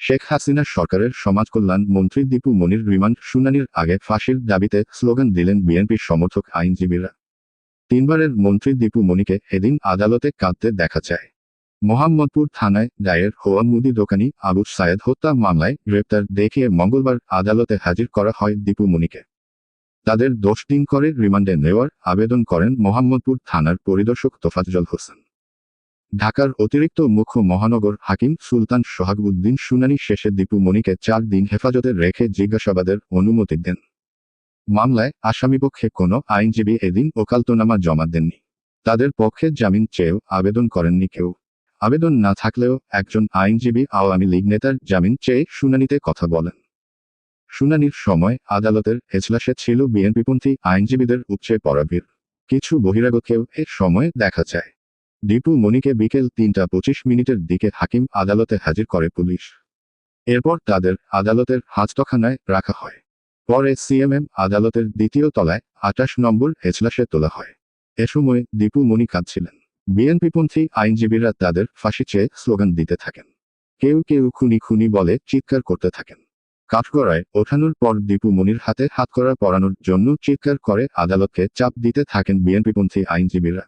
শেখ হাসিনা সরকারের সমাজ কল্যাণ মন্ত্রী দীপু মনির রিমান্ড শুনানির আগে ফাঁসির দাবিতে স্লোগান দিলেন বিএনপির সমর্থক আইনজীবীরা। তিনবারের মন্ত্রী দীপু মনিকে এদিন আদালতে কাঁদতে দেখা যায়। মোহাম্মদপুর থানায় দায়ের হওয়া মুদি দোকানি আবু সায়েদ হত্যা মামলায় গ্রেপ্তার দেখিয়ে মঙ্গলবার আদালতে হাজির করা হয় দীপু মনিকে। তাদের দোষ দিন করে রিমান্ডে নেওয়ার আবেদন করেন মোহাম্মদপুর থানার পরিদর্শক তোফাজ্জল হোসেন। ঢাকার অতিরিক্ত মুখ্য মহানগর হাকিম সুলতান সোহাগউদ্দিন শুনানি শেষে দীপু মনিকে চার দিন হেফাজতে রেখে জিজ্ঞাসাবাদের অনুমতি দেন। মামলায় আসামিপক্ষে কোনো আইনজীবী এদিন ওকালতনামা জমা দেননি। তাদের পক্ষে জামিন চেয়েও আবেদন করেননি কেউ। আবেদন না থাকলেও একজন আইনজীবী আওয়ামী লীগ নেতার জামিন চেয়ে শুনানিতে কথা বলেন। শুনানির সময় আদালতের এজলাসে ছিল বিএনপিপন্থী আইনজীবীদের পড়া ভিড়। কিছু বহিরাগতকেও এ সময় দেখা যায়। দীপু মনিকে বিকেল তিনটা পঁচিশ মিনিটের দিকে হাকিম আদালতে হাজির করে পুলিশ। এরপর তাদের আদালতের হাজতখানায় রাখা হয়। পরে সিএমএম আদালতের দ্বিতীয় তলায় আটাশ নম্বর এজলাসে তোলা হয়। এ সময় দীপু মনি কাঁদছিলেন। বিএনপিপন্থী আইনজীবীরা তাদের ফাঁসি চেয়ে স্লোগান দিতে থাকেন। কেউ কেউ খুনি খুনি বলে চিৎকার করতে থাকেন। কাঠগড়ায় ওঠানোর পর দীপু মনির হাতে হাতকড়া পরানোর জন্য চিৎকার করে আদালতকে চাপ দিতে থাকেন বিএনপিপন্থী আইনজীবীরা।